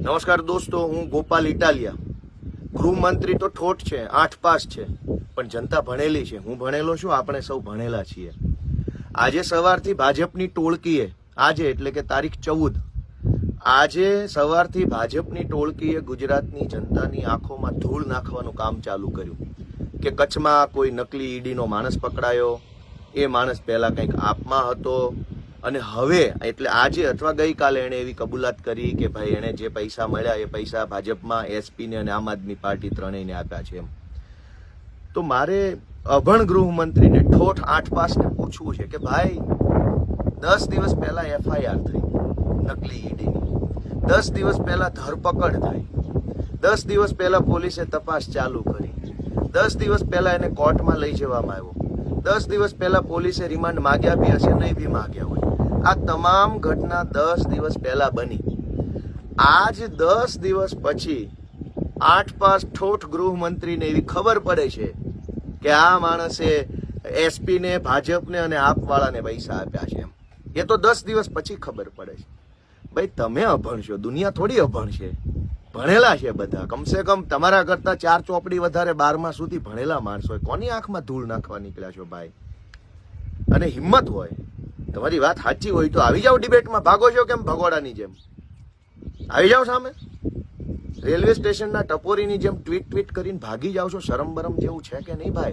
નમસ્કાર દોસ્તો, હું ગોપાલ ઇટાલિયા. ગૃહમંત્રી તો ઠોઠ છે, આઠ પાસ છે, પણ જનતા ભણેલી છે. હું ભણેલો છું, આપણે સૌ ભણેલા છીએ. આજે સવારથી ભાજપની ટોળકીએ, આજે એટલે કે તારીખ ચૌદ, આજે સવારથી ભાજપની ટોળકીએ ગુજરાતની જનતાની આંખોમાં ધૂળ નાખવાનું કામ ચાલુ કર્યું. કે કચ્છમાં કોઈ નકલી ઈડીનો માણસ પકડાયો, એ માણસ પહેલાં કંઈક આપમાં હતો અને હવે, એટલે આજે અથવા ગઈકાલે એણે એવી કબૂલાત કરી કે ભાઈ એણે જે પૈસા મળ્યા એ પૈસા ભાજપમાં એસપીને અને આમ આદમી પાર્ટી ત્રણેયને આપ્યા છે એમ. તો મારે અભણ ગૃહમંત્રીને ઠોઠ આઠ પાસને પૂછવું છે કે ભાઈ, દસ દિવસ પહેલા એફઆઈઆર થઈ, નકલી ઈડીની દસ દિવસ પહેલા ધરપકડ થઈ. દસ દિવસ પહેલા પોલીસે તપાસ ચાલુ કરી. દસ દિવસ પહેલા એને કોર્ટમાં લઈ જવામાં આવ્યો. દસ દિવસ પહેલા પોલીસે રિમાન્ડ માગ્યા બી હશે, નહીં બી માગ્યા હોય. આ તમામ ઘટના દસ દિવસ પહેલા બની. આજ દસ દિવસ પછી આઠ પાસ ઠોઠ ગૃહમંત્રીને એવી ખબર પડે છે કે આ માણસે એસપીને, ભાજપને અને આપવાળાને પૈસા આપ્યા છે એમ. એ તો દસ દિવસ પછી ખબર પડે છે. ભાઈ, તમે અભણ છો. દુનિયા થોડી અભણ છે. ભણેલા છે બધા. કમસે કમ તમારા કરતા ચાર ચોપડી વધારે બારમા સુધી ભણેલા માણસો કોની આંખમાં ધૂળ નાખવા નીકળ્યા છો ભાઈ? અને હિંમત હોય. તમારી વાત સાચી હોય તો આવી જાઓ ડિબેટમાં. ભાગો છો કેમ ભગોડાની જેમ? આવી જાઓ સામે. રેલવે સ્ટેશનના ટપોરીની જેમ ટ્વીટ ટ્વીટ કરીને ભાગી જાઓ છો. શરમ જેવું છે કે નહીં ભાઈ?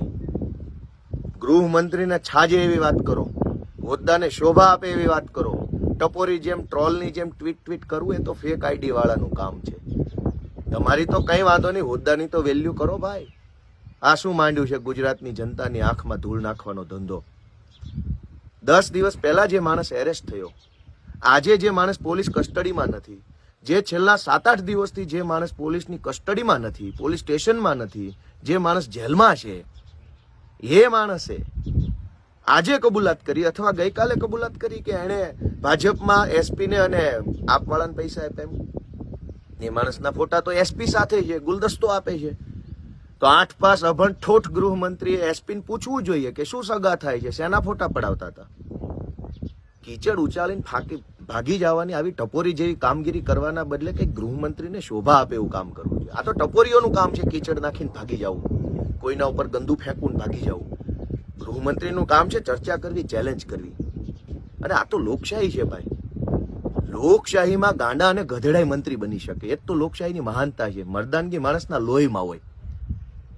ગૃહમંત્રીને છાજે એવી વાત કરો. હોદ્દાને શોભા આપે એવી વાત કરો. ટપોરી જેમ, ટ્રોલની જેમ ટ્વીટ ટ્વીટ કરવું એ તો ફેક આઈડી વાળાનું કામ છે. તમારી તો કઈ વાંધો નહીં. હોદ્દાની તો વેલ્યુ કરો ભાઈ. આ શું માંડ્યું છે? ગુજરાતની જનતાની આંખમાં ધૂળ નાખવાનો ધંધો. દસ દિવસ પહેલા જે માણસ એરેસ્ટ થયો, આજે જે માણસ પોલીસ કસ્ટડીમાં નથી, જે છેલ્લા સાત આઠ દિવસથી જે માણસ પોલીસની કસ્ટડીમાં નથી, પોલીસ સ્ટેશનમાં નથી, જે માણસ જેલમાં છે, એ માણસે આજે કબૂલાત કરી અથવા ગઈકાલે કબૂલાત કરી કે એણે ભાજપમાં એસપીને અને આપવાળાને પૈસા આપ્યા એમ? એ માણસના ફોટા તો એસપી સાથે છે, ગુલદસ્તો આપે છે. તો આઠ પાસ અભણ ઠોઠ ગૃહમંત્રીએ એસપીને પૂછવું જોઈએ કે શું સગા થાય છે, શેના ફોટા પડાવતા હતા? કીચડ ઉચાલીને ફાકી ભાગી જવાની આવી ટપોરી જેવી કામગીરી કરવાના બદલે કંઈક ગૃહમંત્રીને શોભા આપે એવું કામ કરવું જોઈએ આ તો ટપોરીઓનું કામ છે, કીચડ નાખીને ભાગી જવું. કોઈના ઉપર ગંદુ ફેંકવું ભાગી જવું. ગૃહમંત્રીનું કામ છે ચર્ચા કરવી ચેલેન્જ કરવી. અને આ તો લોકશાહી છે ભાઈ. લોકશાહીમાં ગાંડા અને ગધેડાય મંત્રી બની શકે. એ જ તો લોકશાહીની મહાનતા છે. મર્દાનગી માણસના લોહીમાં હોય.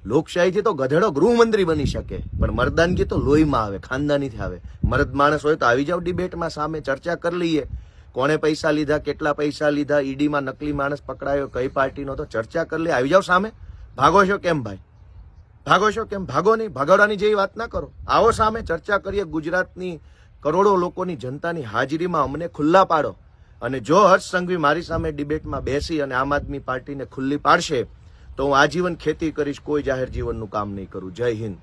લોકશાહીથી તો ગધેડો ગૃહમંત્રી બની શકે, પણ મર્દાનગી તો લોહીમાં આવે, ખાનદાનીથી આવે. મર્દ માણસ હોય તો આવી જાવ ડિબેટમાં સામે, ચર્ચા કરી લઈએ. કોણે પૈસા લીધા, કેટલા પૈસા લીધા, ઈડીમાં નકલી માણસ પકડાયો, કઈ પાર્ટીનો, તો ચર્ચા કરી લે આવી જાવ સામે. ભાગો છો કેમ ભાઈ? ભાગો છો કેમ? ભાગો નહીં, ભગાડવાની જેવી વાત ના કરો. આવો સામે, ચર્ચા કરીએ. ગુજરાતની કરોડો લોકોની જનતાની હાજરીમાં અમને ખુલ્લા પાડો. અને જો હર્ષ સંઘવી મારી સામે ડિબેટમાં બેસી અને આમ આદમી પાર્ટીને ખુલ્લી પાડશે તો હું આજીવન ખેતી કરીશ કોઈ જાહેર જીવનનું કામ નહીં કરું. જય હિન્દ.